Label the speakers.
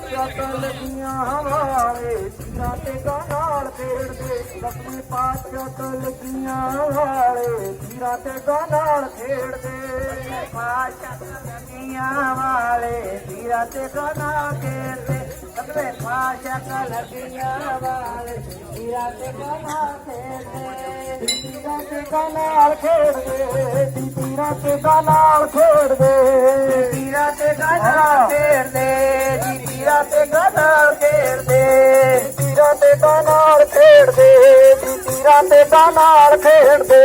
Speaker 1: चल दिया हमारे। सिराते का नाल फेर दे, लक्ष्मी पाचा चल दिया हमारे। सिराते का नाल फेर दे
Speaker 2: पाचा चल दिया हमारे। सिराते का नाल फेर दे, लक्ष्मी पाचा चल दिया हमारे।
Speaker 1: दे
Speaker 2: सिराते का नाल फेर दे।
Speaker 1: রাতে কানার ফের দে বিতি রাতে কানার ফের দে।